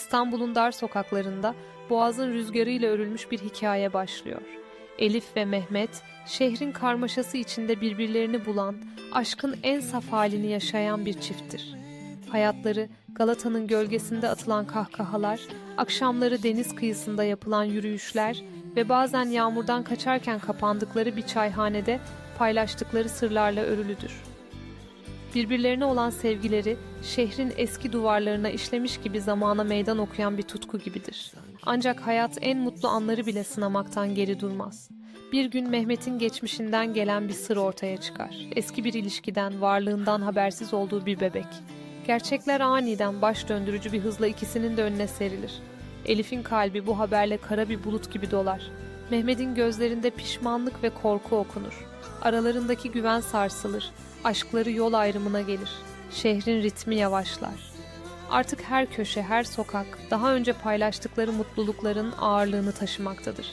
İstanbul'un dar sokaklarında boğazın rüzgarıyla örülmüş bir hikaye başlıyor. Elif ve Mehmet, şehrin karmaşası içinde birbirlerini bulan, aşkın en saf halini yaşayan bir çifttir. Hayatları Galata'nın gölgesinde atılan kahkahalar, akşamları deniz kıyısında yapılan yürüyüşler ve bazen yağmurdan kaçarken kapandıkları bir çayhanede paylaştıkları sırlarla örülüdür. Birbirlerine olan sevgileri şehrin eski duvarlarına işlemiş gibi zamana meydan okuyan bir tutku gibidir. Ancak hayat en mutlu anları bile sınamaktan geri durmaz. Bir gün Mehmet'in geçmişinden gelen bir sır ortaya çıkar. Eski bir ilişkiden, varlığından habersiz olduğu bir bebek. Gerçekler aniden baş döndürücü bir hızla ikisinin de önüne serilir. Elif'in kalbi bu haberle kara bir bulut gibi dolar. Mehmet'in gözlerinde pişmanlık ve korku okunur. Aralarındaki güven sarsılır. Aşkları yol ayrımına gelir. Şehrin ritmi yavaşlar. Artık her köşe, her sokak daha önce paylaştıkları mutlulukların ağırlığını taşımaktadır.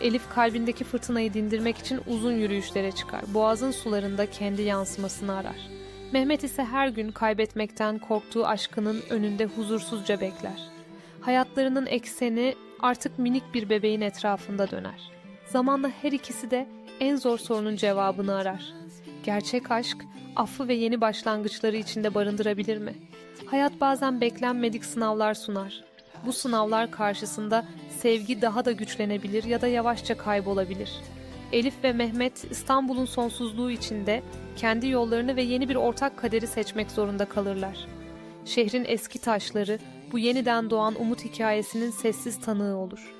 Elif kalbindeki fırtınayı dindirmek için uzun yürüyüşlere çıkar. Boğazın sularında kendi yansımasını arar. Mehmet ise her gün kaybetmekten korktuğu aşkının önünde huzursuzca bekler. Hayatlarının ekseni artık minik bir bebeğin etrafında döner. Zamanla her ikisi de en zor sorunun cevabını arar. Gerçek aşk, affı ve yeni başlangıçları içinde barındırabilir mi? Hayat bazen beklenmedik sınavlar sunar. Bu sınavlar karşısında sevgi daha da güçlenebilir ya da yavaşça kaybolabilir. Elif ve Mehmet İstanbul'un sonsuzluğu içinde kendi yollarını ve yeni bir ortak kaderi seçmek zorunda kalırlar. Şehrin eski taşları bu yeniden doğan umut hikayesinin sessiz tanığı olur.